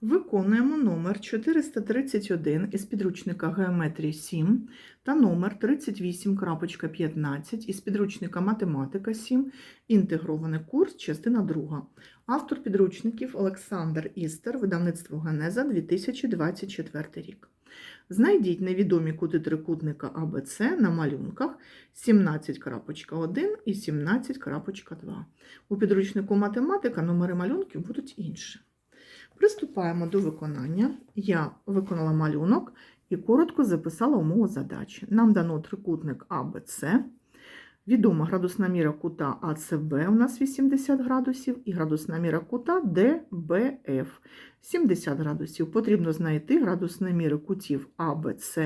Виконуємо номер 431 із підручника Геометрії 7 та номер 38.15 із підручника Математика 7, інтегрований курс, частина 2. Автор підручників Олександр Істер, видавництво Генеза 2024 рік. Знайдіть невідомі кути трикутника АБЦ на малюнках 17.1 і 17.2. У підручнику математика номери малюнків будуть інші. Приступаємо до виконання. Я виконала малюнок і коротко записала умову задачі. Нам дано трикутник АБЦ. Відома градусна міра кута АЦБ у нас 80 градусів і градусна міра кута ДБФ 70 градусів. Потрібно знайти градусні міри кутів АБЦ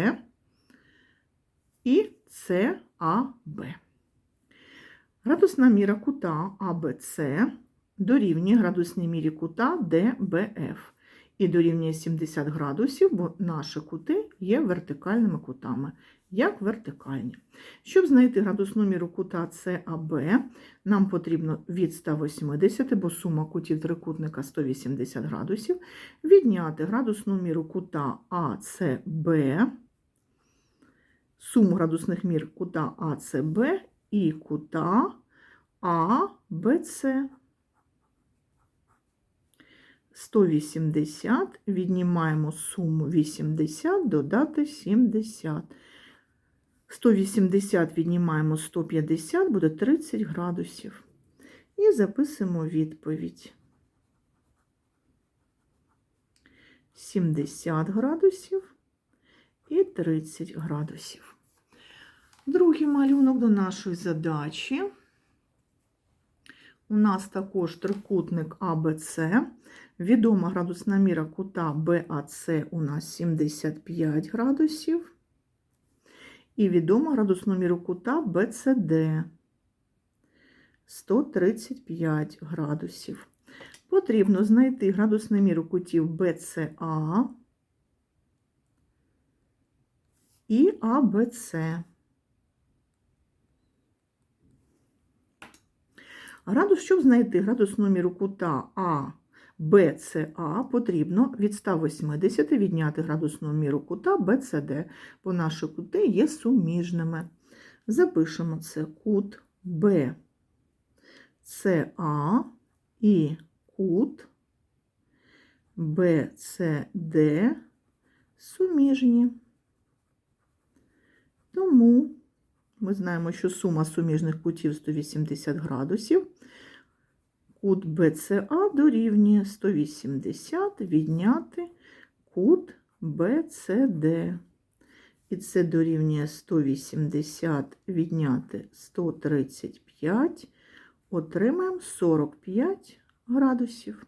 і САБ. Градусна міра кута АБЦ дорівнює градусній мірі кута ДБФ і дорівнює 70 градусів, бо наші кути є вертикальними кутами, як вертикальні. Щоб знайти градусну міру кута САБ, нам потрібно від 180, бо сума кутів трикутника 180 градусів, відняти градусну міру кута АЦБ, суму градусних мір кута АЦБ і кута АБЦ. 180, віднімаємо суму 80, додати 70. 180 віднімаємо 150, буде 30 градусів. І записуємо відповідь. 70 градусів і 30 градусів. Другий малюнок до нашої задачі. У нас також трикутник АБЦ. Відома градусна міра кута БАЦ у нас 75 градусів. І відома градусну міру кута БЦД 135 градусів. Потрібно знайти градусну міру кутів БЦА і АБЦ. Градус, щоб знайти градусну міру кута А, БЦА, потрібно від 180 відняти градусну міру кута БЦД, бо наші кути є суміжними. Запишемо це кут БЦА і кут БЦД суміжні. Тому ми знаємо, що сума суміжних кутів 180 градусів. Кут БЦА дорівнює 180 відняти кут БЦД. І це дорівнює 180 відняти 135. Отримаємо 45 градусів.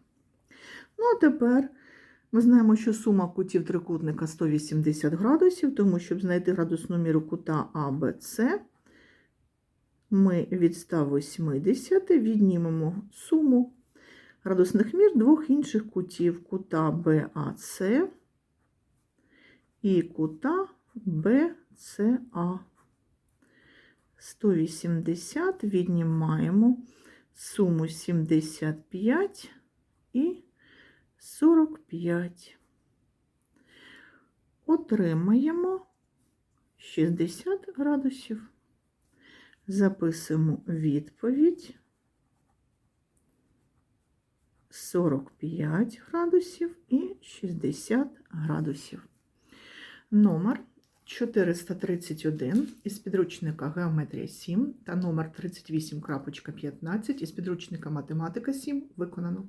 Ну, а тепер ми знаємо, що сума кутів трикутника 180 градусів, тому щоб знайти градусну міру кута АБЦ, ми від 180 віднімемо суму градусних мір двох інших кутів кута БАЦ і кута БЦА. 180 віднімаємо суму 75 і 45. Отримаємо 60 градусів. Записуємо відповідь 45 градусів і 60 градусів. Номер 431 із підручника Геометрія 7 та номер 38.15 із підручника Математика 7 виконано.